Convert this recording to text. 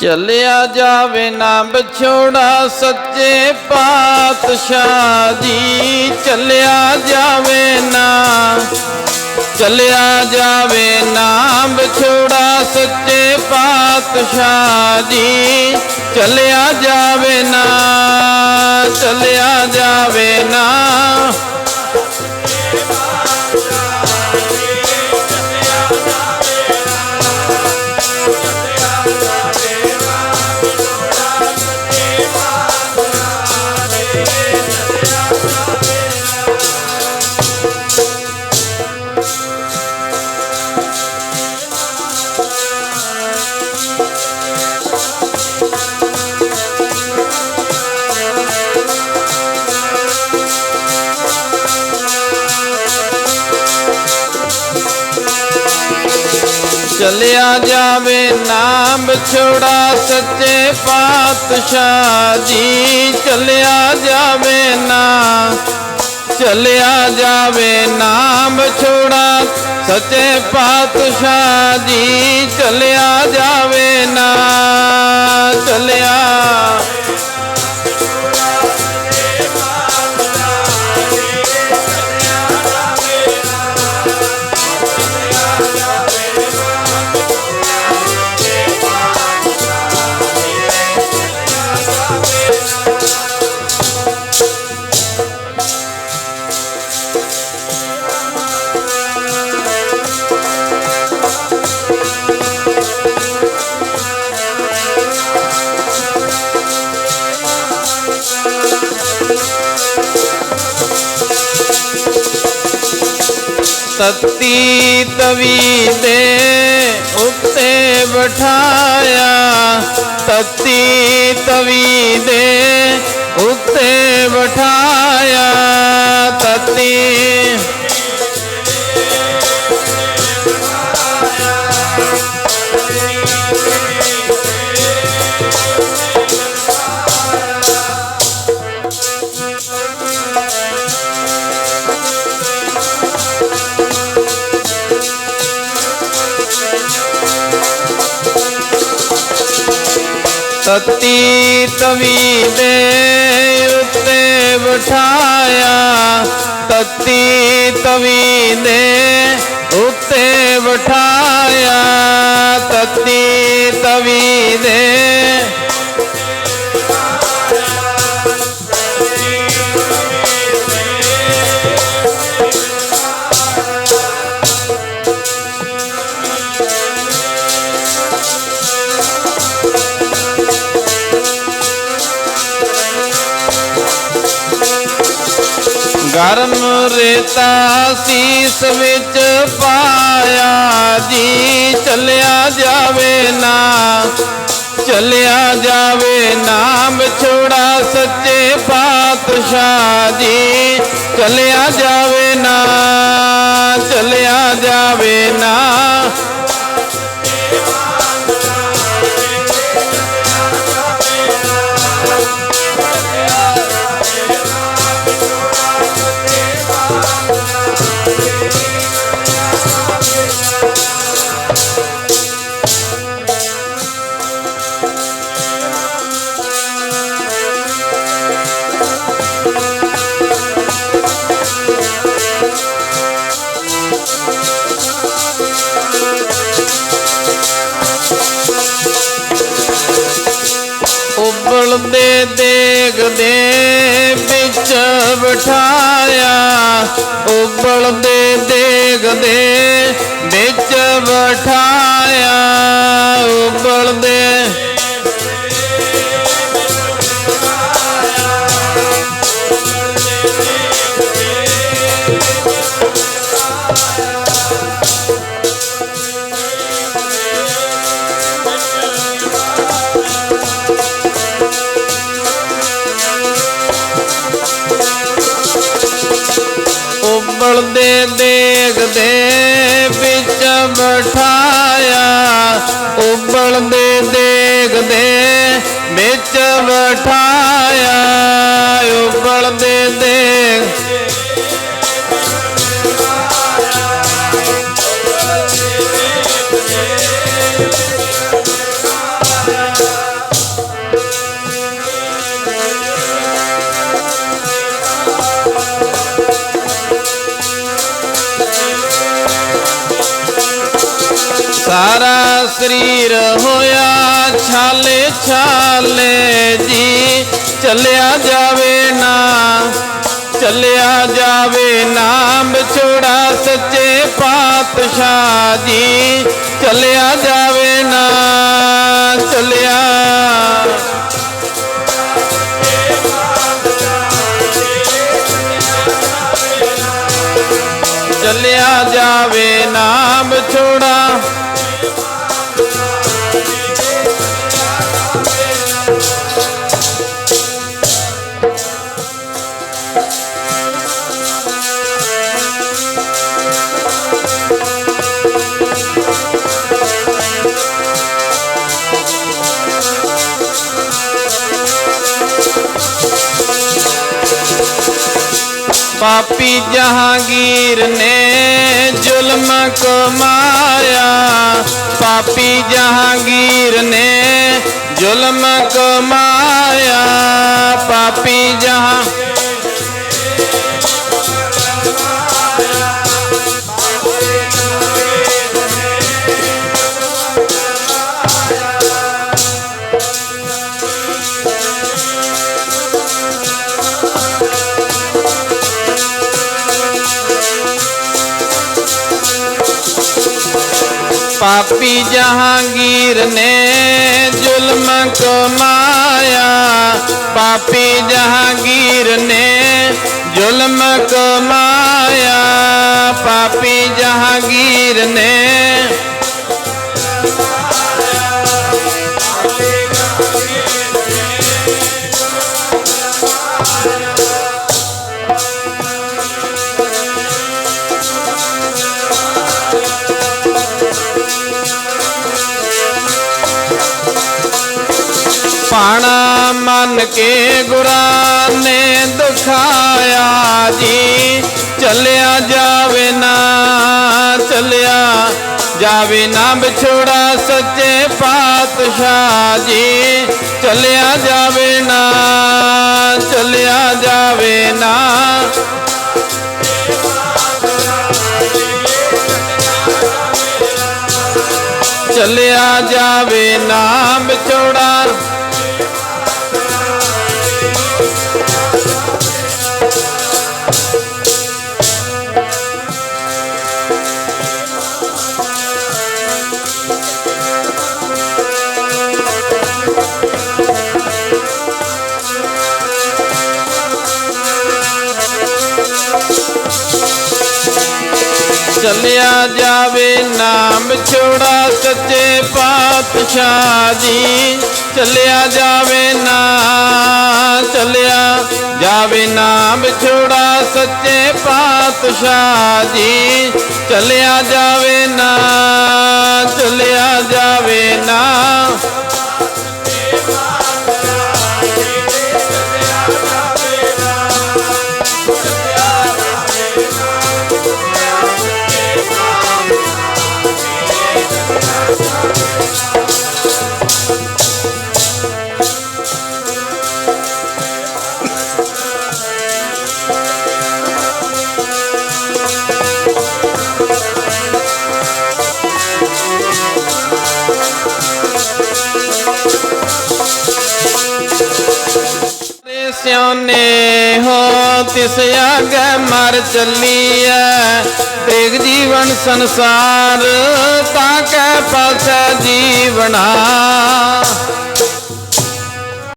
ਚੱਲਿਆ ਜਾਵੇ ਨਾ ਵਿਛੋੜਾ ਸੱਚੇ ਪਾਤਸ਼ਾਹ ਜੀ। ਚੱਲਿਆ ਜਾਵੇ ਨਾ, ਚੱਲਿਆ ਜਾਵੇ ਨਾ ਵਿਛੋੜਾ ਸੱਚੇ ਪਾਤਸ਼ਾਹ ਜੀ। ਚੱਲਿਆ ਜਾਵੇ Thank you. ਚਲਿਆ ਜਾਵੇ ਨਾਮ ਵਿਛੋੜਾ ਸੱਚੇ ਪਾਤਸ਼ਾਹ ਜੀ। ਚੱਲਿਆ ਜਾਵੇ ਨਾ, ਚੱਲਿਆ ਜਾਵੇ ਨਾਮ ਛੋੜਾ ਸੱਚੇ ਪਾਤਸ਼ਾਹ ਜੀ। ਚੱਲਿਆ ਜਾਵੇ ਨਾ, ਚੱਲਿਆ ਤਤੀ ਤਵੀ ਤੇ ਉੱਤੇ ਬਿਠਾਇਆ। ਤਤੀ ਤਵੀ ਤਤੀ ਤਵੀ ਦੇ ਉੱਤੇ ਬਿਠਾਇਆ ਤਤੀ ਤਵੀ ਦੇ ਉੱਤੇ ਬਿਠਾਇਆ ਗਰਮ ਰੇਤਾ ਸੀਸ ਵਿੱਚ ਪਾਇਆ ਜੀ, ਚੱਲਿਆ ਜਾਵੇ ਨਾ, ਚੱਲਿਆ ਜਾਵੇ ਨਾਮ ਛੋੜਾ ਸੱਚੇ ਪਾਤਸ਼ਾਹ ਜੀ, ਚੱਲਿਆ ਜਾਵੇ ਨਾ, ਚੱਲਿਆ ਜਾਵੇ ਨਾ। ਦੇ ਵਿੱਚ ਬਿਠਾਇਆ ਉਬਲਦੇ ਦੇਗ ਦੇ ਵਿੱਚ ਬਿਠਾਇਆ ਉਬਲਦੇ ਉਬਲਦੇ ਦੇਗ ਵਿੱਚ ਬਿਠਾਇਆ ਉਬਲਦੇ ਦੇਖਦੇ ਵਿੱਚ ਬਿਠਾਇਆ ਉਬਲਦੇ ਦੇਗ ਸਰੀਰ ਹੋਇਆ, ਛਾਲੇ ਛਾਲੇ ਜੀ। ਚੱਲਿਆ ਜਾਵੇ ਨਾ, ਚੱਲਿਆ ਜਾਵੇ ਨਾਮ ਵਿਛੋੜਾ ਸੱਚੇ ਪਾਤਸ਼ਾਹ ਜੀ। ਚੱਲਿਆ ਜਾਵੇ ਨਾ, ਚੱਲਿਆ ਪਾਪੀ ਜਹਾਂਗੀਰ ਨੇ ਜ਼ੁਲਮ ਕੋ ਕਮਾਇਆ ਪਾਪੀ ਜਹਾਂਗੀਰ ਨੇ ਜ਼ੁਲਮ ਕੋ ਕਮਾਇਆ ਪਾਪੀ ਜਹਾਂ ਪਾਪੀ ਜਹਾਂਗੀਰ ਨੇ ਜ਼ੁਲਮ ਕਮਾਇਆ। ਪਾਪੀ ਜਹਾਂਗੀਰ ਨੇ ਜ਼ੁਲਮ ਕਮਾਇਆ। ਪਾਪੀ ਜਹਾਂਗੀਰ ਨੇ ਪਾਣਾ ਮਨ ਕੇ ਗੁਰਾਂ ਨੇ ਦੁਖਾਇਆ ਜੀ। ਚੱਲਿਆ ਜਾਵੇ ਨਾ, ਚੱਲਿਆ ਜਾਵੇ ਨਾ ਵਿਛੋੜਾ ਸੱਚੇ ਪਾਤਸ਼ਾਹ ਜੀ। ਚੱਲਿਆ ਜਾਵੇ ਨਾ, ਚੱਲਿਆ ਜਾਵੇ ਨਾ। ਚੱਲਿਆ ਜਾਵੇ ਨਾ ਵਿਛੋੜਾ ਚੱਲਿਆ ਜਾਵੇ ਨਾਮ ਛੋੜਾ ਸੱਚੇ ਪਾਤਸ਼ਾਹ ਜੀ। ਚੱਲਿਆ ਜਾਵੇ ਨਾ, ਚੱਲਿਆ ਜਾਵੇ ਨਾਮ ਛੋੜਾ ਸੱਚੇ ਪਾਤਸ਼ਾਹ ਜੀ। ਚੱਲਿਆ ਜਾਵੇ ਨਾ, ਚੱਲਿਆ ਜਾਵੇ ਨਾ। ਰੇ ਸਿਆਣੇ ਹੋ ਤਿਸ ਆਗੇ ਮਰ ਚੱਲੀਐ। ਦੇਖ ਜੀਵਨ ਸੰਸਾਰ ਤਾਂ ਕੈ ਪਾਸੈ ਜੀਵਨਾ।